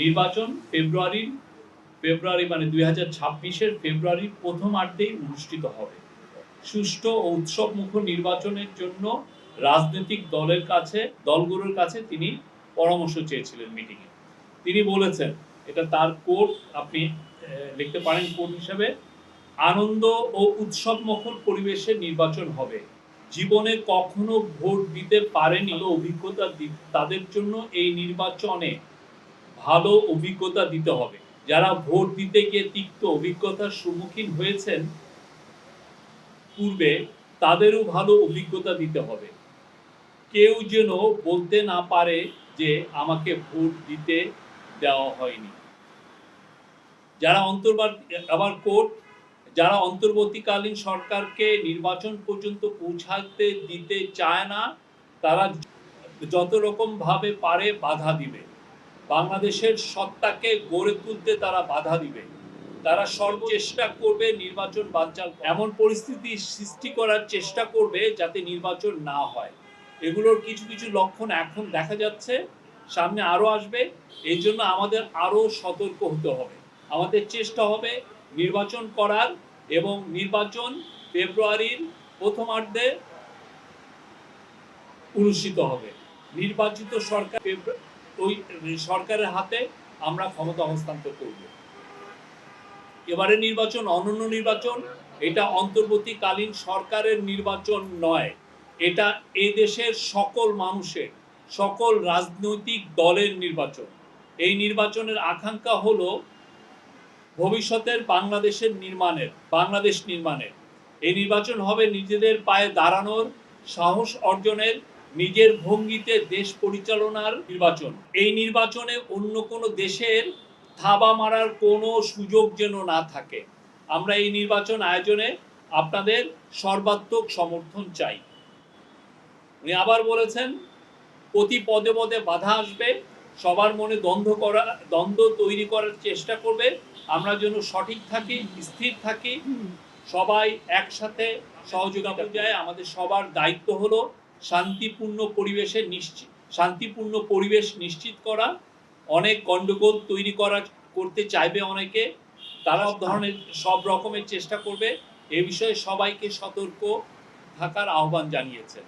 নির্বাচন ফেব্রুয়ারির ফেব্রুয়ারি মানে দুই হাজার ছাব্বিশের ফেব্রুয়ারির প্রথমার্ধেই অনুষ্ঠিত হবে। সুষ্ঠু ও উৎসবমুখর নির্বাচনের জন্য রাজনৈতিক দলের কাছে, দলগুলোর কাছে তিনি পরামর্শ চেয়েছিলেন মিটিংয়ে। তিনি বলেছেন, এটা তার কোর্ট আপনি লিখতে পারেন কোর্ট হিসাবে, আনন্দ ও উৎসবমুখর পরিবেশে নির্বাচন হবে। জীবনে কখনো ভোট দিতে পারেনি অভিজ্ঞতা তাদের জন্য এই নির্বাচনে ভালো অভিজ্ঞতা দিতে হবে। যারা ভোট দিতে গিয়ে তিক্ত অভিজ্ঞতার সম্মুখীন হয়েছেন পূর্বে, তাদেরও ভালো অভিজ্ঞতা দিতে হবে। কেউ যেন বলতে না পারে যে আমাকে ভোট দিতে দেওয়া হয়নি। যারা অন্তর্বাদ আবার কোর্ট, যারা অন্তর্বর্তীকালীন সরকারকে নির্বাচন পর্যন্ত পৌঁছাতে দিতে চায় না, তারা যত রকম ভাবে পারে বাধা দিবে। বাংলাদেশের সত্তাকে গড়ে তুলতে তারা বাধা দিবে। তারা সর্বচেষ্টা করবে নির্বাচন বানচাল এমন পরিস্থিতি সৃষ্টি করার চেষ্টা করবে যাতে নির্বাচন না হয়। এগুলোর কিছু কিছু লক্ষণ এখন দেখা যাচ্ছে, সামনে আরও আসবে। এই জন্য আমাদের আরও সতর্ক হতে হবে। আমাদের চেষ্টা হবে নির্বাচন করার এবং নির্বাচন ফেব্রুয়ারির প্রথমার্ধে অনুষ্ঠিত হবে। নির্বাচিত সরকার ওই সরকারের হাতে আমরা ক্ষমতা হস্তান্তর করব। এবারে নির্বাচন, অনন্য নির্বাচন, এটা অন্তর্বর্তীকালীন সরকারের নির্বাচন নয়। এটা এ দেশের সকল মানুষের, সকল রাজনৈতিক দলের নির্বাচন। এই নির্বাচনের আকাঙ্ক্ষা হলো ভবিষ্যতের বাংলাদেশের নির্মাণের, বাংলাদেশ নির্মাণের। এই নির্বাচন হবে নিজেদের পায়ে দাঁড়ানোর সাহস অর্জনের নিজের ভঙ্গিতে দেশ পরিচালনার নির্বাচন। এই নির্বাচনে অন্য কোনো দেশের থাবা মারার কোনো সুযোগ যেন না থাকে। আমরা এই নির্বাচন আয়োজনে আপনাদের সর্বাত্মক সমর্থন চাই। উনি আবার বলেছেন প্রতি পদে পদে বাধা আসবে সবার মনে দ্বন্দ্ব করা দ্বন্দ্ব তৈরি করার চেষ্টা করবে আমরা যেন সঠিক থাকি স্থির থাকি সবাই একসাথে সহযোগিতা যায় আমাদের সবার দায়িত্ব হলো শান্তিপূর্ণ পরিবেশে নিশ্চিত, শান্তিপূর্ণ পরিবেশ নিশ্চিত করা, অনেক গণ্ডগোল তৈরি করা, করতে চাইবে অনেকে, তারা সব ধরনের, সব রকমের চেষ্টা করবে, এ বিষয়ে সবাইকে সতর্ক থাকার আহ্বান জানিয়েছেন